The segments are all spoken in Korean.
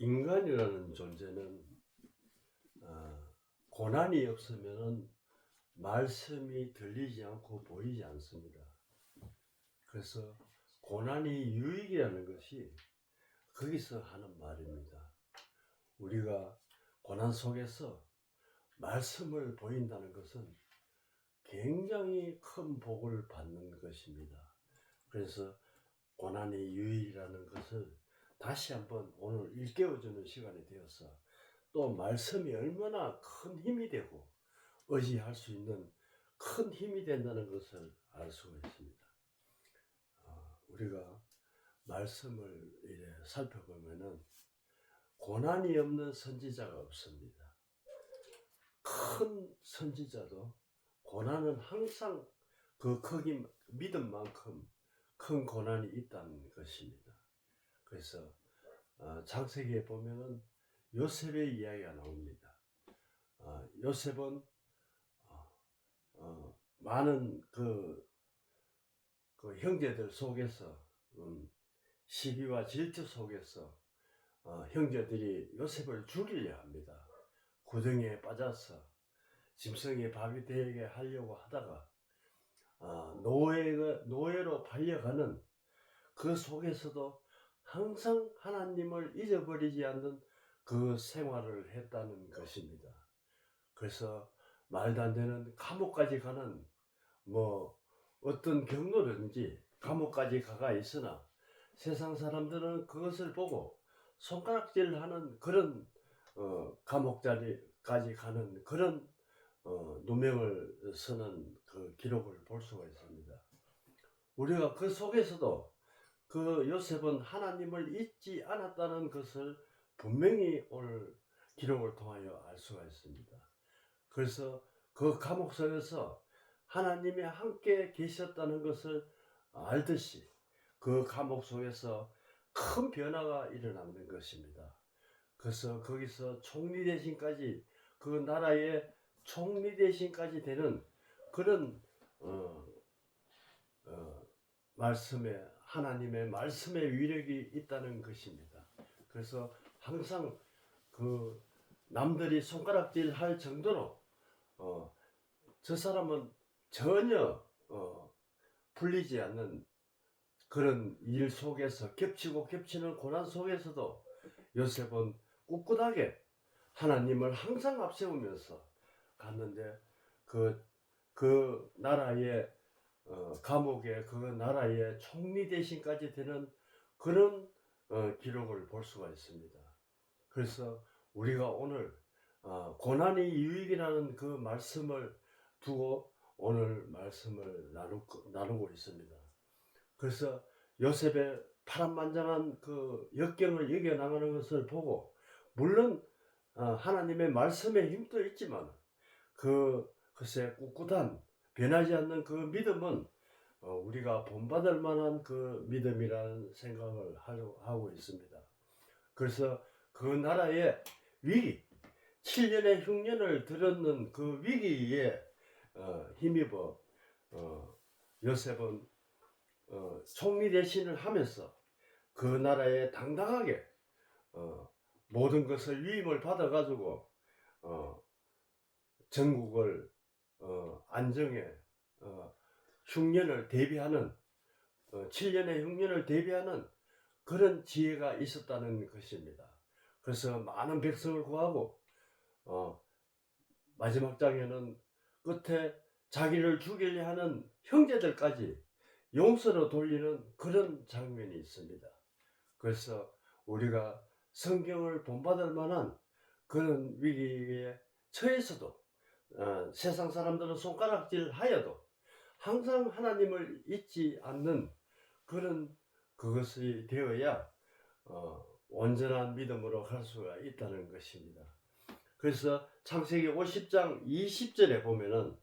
인간이라는 존재는 어, 고난이 없으면은 말씀이 들리지 않고 보이지 않습니다. 그래서 고난이 유익이라는 것이 거기서 하는 말입니다. 우리가 고난 속에서 말씀을 보인다는 것은 굉장히 큰 복을 받는 것입니다. 그래서 고난이 유익이라는 것을 다시 한번 오늘 일깨워주는 시간이 되어서 또 말씀이 얼마나 큰 힘이 되고 의지할 수 있는 큰 힘이 된다는 것을 알 수가 있습니다. 어, 우리가 말씀을 이래 살펴보면은 고난이 없는 선지자가 없습니다. 큰 선지자도 고난은 항상 그 크기 믿은 만큼 큰 고난이 있다는 것입니다. 그래서 어, 창세기에 보면은 요셉의 이야기가 나옵니다. 어, 요셉은 어, 어, 많은 그, 그 형제들 속에서 음, 시기와 질투 속에서 어, 형제들이 요셉을 죽이려 합니다. 구덩이에 빠져서 짐승의 밥이 되게 하려고 하다가 어, 노예 노예로 팔려가는 그 속에서도 항상 하나님을 잊어버리지 않는 그 생활을 했다는 것입니다. 그래서 말도 안 되는 감옥까지 가는 뭐 어떤 경로든지 감옥까지 가가 있으나 세상 사람들은 그것을 보고 손가락질 하는 그런 어, 감옥 자리까지 가는 그런 어, 누명을 쓰는 그 기록을 볼 수가 있습니다. 우리가 그 속에서도 그 요셉은 하나님을 잊지 않았다는 것을 분명히 오늘 기록을 통하여 알 수가 있습니다. 그래서 그 감옥 속에서 하나님이 함께 계셨다는 것을 알듯이 그 감옥 속에서 큰 변화가 일어나는 것입니다. 그래서 거기서 총리 대신까지 그 나라의 총리 대신까지 되는 그런 어, 어, 말씀에 하나님의 말씀의 위력이 있다는 것입니다. 그래서 항상 그 남들이 손가락질 할 정도로 어, 저 사람은 전혀 어, 풀리지 않는 그런 일 속에서 겹치고 겹치는 고난 속에서도 요셉은 꿋꿋하게 하나님을 항상 앞세우면서 갔는데 그, 그 나라의 어, 감옥의 그 나라의 총리 대신까지 되는 그런 어, 기록을 볼 수가 있습니다. 그래서 우리가 오늘 어, 고난이 유익이라는 그 말씀을 두고 오늘 말씀을 나누고, 나누고 있습니다. 그래서 요셉의 파란만장한 그 역경을 이겨나가는 것을 보고 물론 어, 하나님의 말씀의 힘도 있지만 그 글쎄 꿋꿋한 변하지 않는 그 믿음은 어, 우리가 본받을 만한 그 믿음이라는 생각을 하고 있습니다. 그래서 그 나라의 위기, 7년의 흉년을 들었는 그 위기에 어, 힘입어 어, 요셉은 어, 총리 대신을 하면서 그 나라에 당당하게 어, 모든 것을 위임을 받아가지고 어, 전국을 어, 안정에 어, 흉년을 대비하는 어, 7년의 흉년을 대비하는 그런 지혜가 있었다는 것입니다. 그래서 많은 백성을 구하고 어, 마지막 장에는 끝에 자기를 죽이려 하는 형제들까지 용서로 돌리는 그런 장면이 있습니다. 그래서 우리가 성경을 본받을 만한 그런 위기에 처해서도 어, 세상 사람들은 손가락질 하여도 항상 하나님을 잊지 않는 그런 그것이 되어야 어, 온전한 믿음으로 갈 수가 있다는 것입니다. 그래서 창세기 50장 20절에 보면은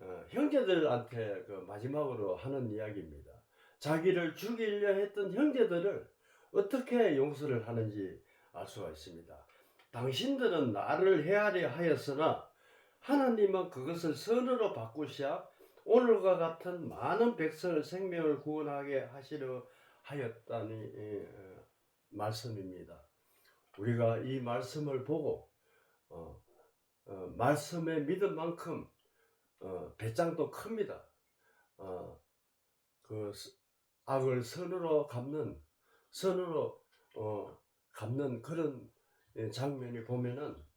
어, 형제들한테 그 마지막으로 하는 이야기입니다. 자기를 죽이려 했던 형제들을 어떻게 용서를 하는지 알 수가 있습니다. 당신들은 나를 헤아려 하였으나 하나님은 그것을 선으로 바꾸시아 오늘과 같은 많은 백성을 생명을 구원하게 하시려 하였다니 예, 어, 말씀입니다. 우리가 이 말씀을 보고 어, 어, 말씀의 믿음 만큼 어, 배짱도 큽니다. 어, 그 스- 악을 선으로 갚는 선으로 어, 갚는 그런 예, 장면이 보면은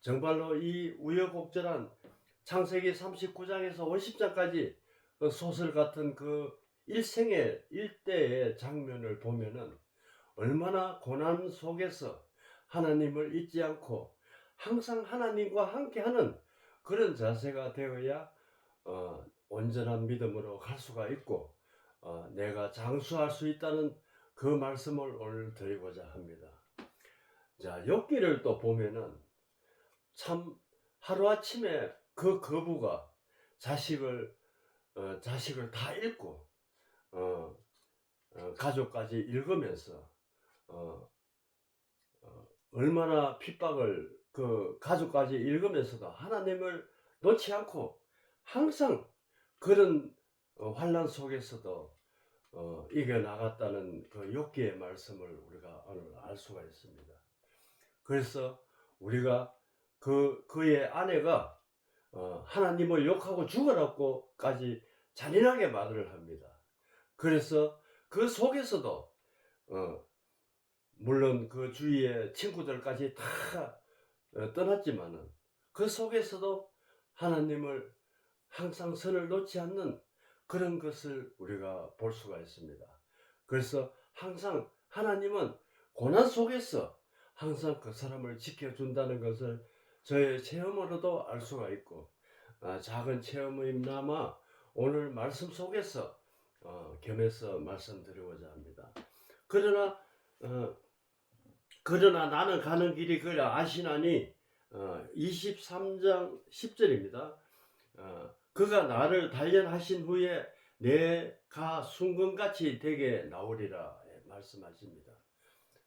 정말로 이 우여곡절한 창세기 39장에서 50장까지 그 소설 같은 그 일생의 일대의 장면을 보면은 얼마나 고난 속에서 하나님을 잊지 않고 항상 하나님과 함께하는 그런 자세가 되어야 어, 온전한 믿음으로 갈 수가 있고 어, 내가 장수할 수 있다는 그 말씀을 오늘 드리고자 합니다. 자, 욥기를 또 보면은 참 하루아침에 그 거부가 자식을 어, 자식을 다 잃고 어, 어, 가족까지 읽으면서 어, 어, 얼마나 핍박을 그 가족까지 읽으면서도 하나님을 놓지 않고 항상 그런 어, 환란 속에서도 어, 이겨 나갔다는 그 욥기의 말씀을 우리가 오늘 알 수가 있습니다. 그래서 우리가 그 그의 아내가 어, 하나님을 욕하고 죽어라고까지 잔인하게 말을 합니다. 그래서 그 속에서도 어, 물론 그 주위의 친구들까지 다 어, 떠났지만은 그 속에서도 하나님을 항상 선을 놓지 않는 그런 것을 우리가 볼 수가 있습니다. 그래서 항상 하나님은 고난 속에서 항상 그 사람을 지켜준다는 것을 저의 체험으로도 알 수가 있고 아, 작은 체험이나마 오늘 말씀 속에서 어, 겸해서 말씀드리고자 합니다. 그러나 어, 그러나 나는 가는 길이 그래 아시나니 어, 23장 10절입니다. 어, 그가 나를 단련하신 후에 내가 순금같이 되게 나오리라 예, 말씀하십니다.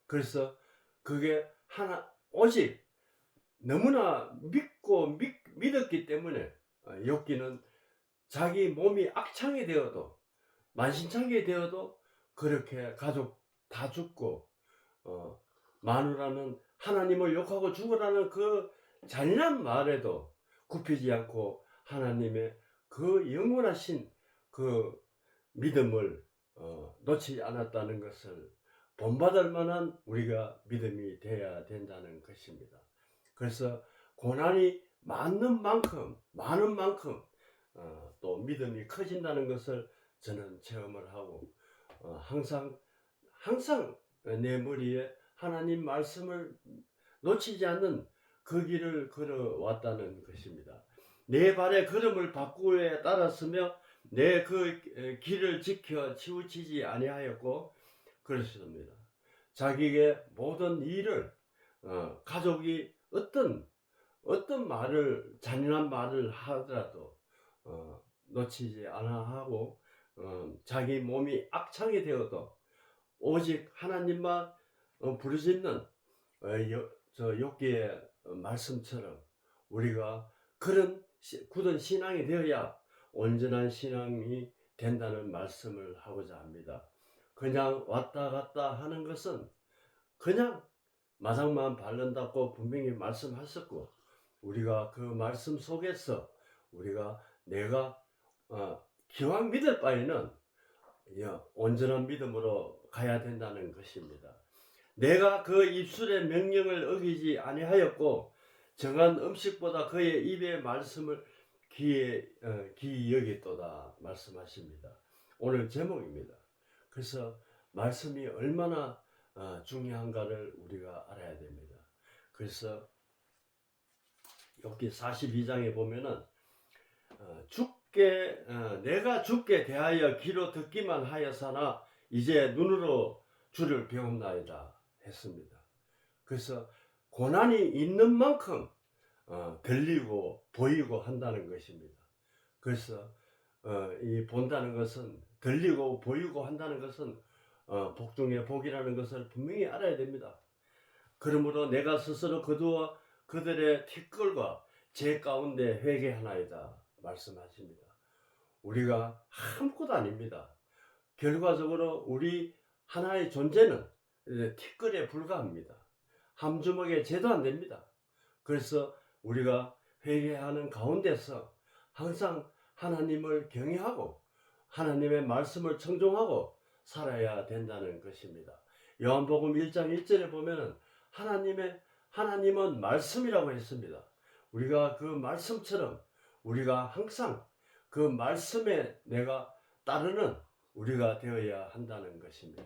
그래서 그게 하나 오직 너무나 믿고 믿, 믿었기 때문에 어, 욥기는 자기 몸이 악창이 되어도 만신창이 되어도 그렇게 가족 다 죽고 어, 마누라는 하나님을 욕하고 죽으라는 그 잔인한 말에도 굽히지 않고 하나님의 그 영원하신 그 믿음을 어, 놓지 않았다는 것을 본받을 만한 우리가 믿음이 되어야 된다는 것입니다. 그래서 고난이 많은 만큼 많은 만큼 어, 또 믿음이 커진다는 것을 저는 체험을 하고 어, 항상 항상 내 머리에 하나님 말씀을 놓치지 않는 그 길을 걸어왔다는 것입니다. 내 발의 걸음을 바꾸에 따랐으며 내 그 길을 지켜 치우치지 아니하였고 그렇습니다. 자기의 모든 일을 어, 가족이 어떤 어떤 말을 잔인한 말을 하더라도 어, 놓치지 않아 하고 어, 자기 몸이 악창이 되어도 오직 하나님만 어, 부르짖는 어, 여- 저 욥기의 말씀처럼 우리가 그런 시- 굳은 신앙이 되어야 온전한 신앙이 된다는 말씀을 하고자 합니다. 그냥 왔다 갔다 하는 것은 그냥 마상만 바른다고 분명히 말씀하셨고 우리가 그 말씀 속에서 우리가 내가 어, 기왕 믿을 바에는 야, 온전한 믿음으로 가야 된다는 것입니다. 내가 그 입술의 명령을 어기지 아니하였고 정한 음식보다 그의 입의 말씀을 귀에 어, 귀히 여겼도다 말씀하십니다. 오늘 제목입니다. 그래서 말씀이 얼마나 어, 중요한가를 우리가 알아야 됩니다. 그래서 여기 42장에 보면은 어, 죽게 어, 내가 죽게 대하여 귀로 듣기만 하여서나 이제 눈으로 주를 배움나이다 했습니다. 그래서 고난이 있는 만큼 어, 들리고 보이고 한다는 것입니다. 그래서 어, 이 본다는 것은 들리고 보이고 한다는 것은 어, 복 중에 복이라는 것을 분명히 알아야 됩니다. 그러므로 내가 스스로 그두어 그들의 티끌과 제 가운데 회개하나이다 말씀하십니다. 우리가 아무것도 아닙니다. 결과적으로 우리 하나의 존재는 티끌에 불과합니다. 한 주먹에 재도 안 됩니다. 그래서 우리가 회개하는 가운데서 항상 하나님을 경외하고 하나님의 말씀을 청종하고 살아야 된다는 것입니다. 요한복음 1장 1절에 보면은 하나님의 하나님은 말씀이라고 했습니다. 우리가 그 말씀처럼 우리가 항상 그 말씀에 내가 따르는 우리가 되어야 한다는 것입니다.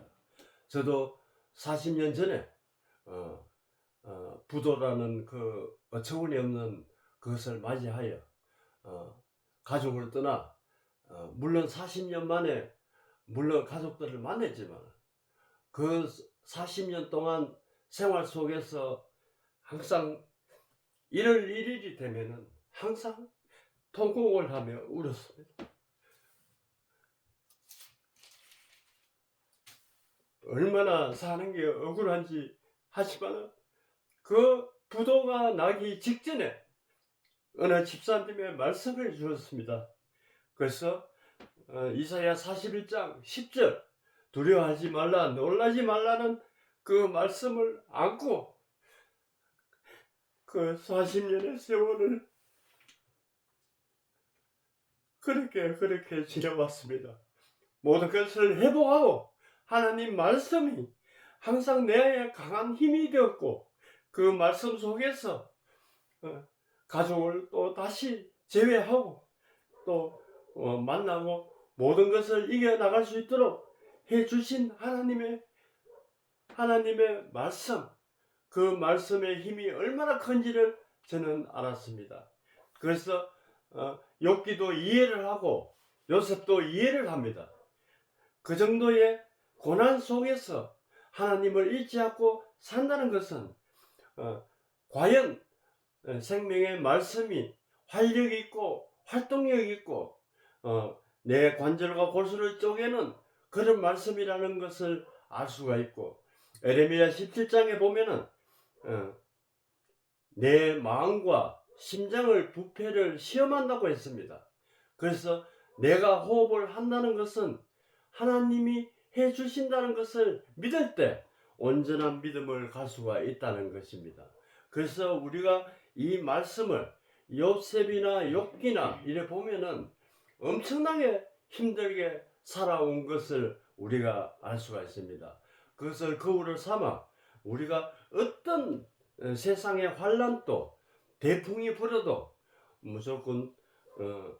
저도 40년 전에 어, 어, 부도라는 그 어처구니 없는 그것을 맞이하여 어, 가족을 떠나 어, 물론 40년 만에 물론 가족들을 만났지만 그 40년 동안 생활 속에서 항상 1월 1일이 되면은 항상 통곡을 하며 울었습니다. 얼마나 사는 게 억울한지 하지만 그 부도가 나기 직전에 어느 집사님의 말씀을 주었습니다. 그래서 어, 이사야 41장 10절 두려워하지 말라 놀라지 말라는 그 말씀을 안고 그 40년의 세월을 그렇게 그렇게 지내왔습니다. 모든 것을 회복하고 하나님 말씀이 항상 내 강한 힘이 되었고 그 말씀 속에서 어, 가족을 또 다시 제외하고 또 어, 만나고 모든 것을 이겨 나갈 수 있도록 해 주신 하나님의 하나님의 말씀 그 말씀의 힘이 얼마나 큰지를 저는 알았습니다. 그래서 어, 욥기도 이해를 하고 요셉도 이해를 합니다. 그 정도의 고난 속에서 하나님을 잊지 않고 산다는 것은 어, 과연 어, 생명의 말씀이 활력 있고 활동력 있고 어, 내 관절과 골수를 쪼개는 그런 말씀이라는 것을 알 수가 있고 에레미야 17장에 보면은 어, 내 마음과 심장을 부패를 시험한다고 했습니다. 그래서 내가 호흡을 한다는 것은 하나님이 해 주신다는 것을 믿을 때 온전한 믿음을 갈 수가 있다는 것입니다. 그래서 우리가 이 말씀을 요셉이나 욥기나 이래 보면은 엄청나게 힘들게 살아온 것을 우리가 알 수가 있습니다. 그것을 거울을 삼아 우리가 어떤 어, 세상의 환란도 대풍이 불어도 무조건 어,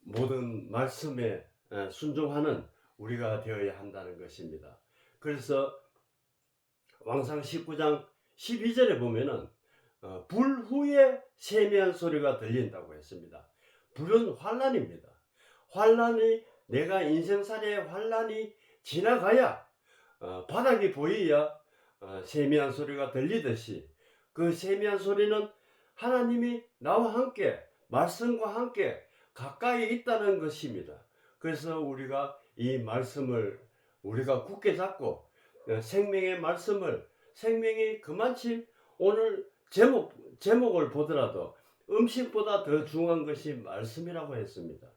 모든 말씀에 어, 순종하는 우리가 되어야 한다는 것입니다. 그래서 왕상 19장 12절에 보면은 어, 불 후에 세미한 소리가 들린다고 했습니다. 불은 환란입니다. 환란이 내가 인생살이의 환란이 지나가야 어, 바닥이 보이야 어, 세미한 소리가 들리듯이 그 세미한 소리는 하나님이 나와 함께 말씀과 함께 가까이 있다는 것입니다. 그래서 우리가 이 말씀을 우리가 굳게 잡고 어, 생명의 말씀을 생명이 그만치 오늘 제목 제목을 보더라도 음식보다 더 중요한 것이 말씀이라고 했습니다.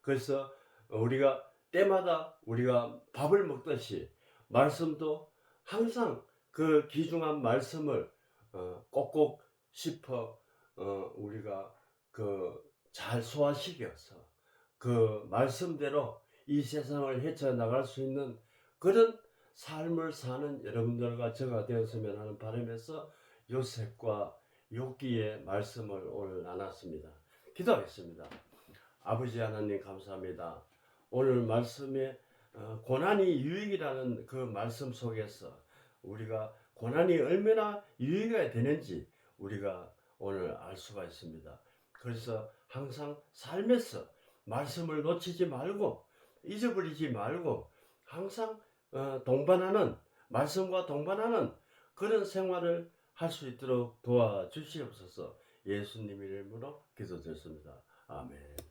그래서 우리가 때마다 우리가 밥을 먹듯이 말씀도 항상 그 귀중한 말씀을 어, 꼭꼭 씹어 어, 우리가 그 잘 소화시켜서 그 말씀대로 이 세상을 헤쳐나갈 수 있는 그런 삶을 사는 여러분들과 저가 되었으면 하는 바람에서 요셉과 욥기의 말씀을 오늘 나눴습니다. 기도하겠습니다. 아버지 하나님 감사합니다. 오늘 말씀에 어, 고난이 유익이라는 그 말씀 속에서 우리가 고난이 얼마나 유익이 되는지 우리가 오늘 알 수가 있습니다. 그래서 항상 삶에서 말씀을 놓치지 말고 잊어버리지 말고 항상 어, 동반하는 말씀과 동반하는 그런 생활을 할 수 있도록 도와주시옵소서 예수님 이름으로 기도드렸습니다. 아멘.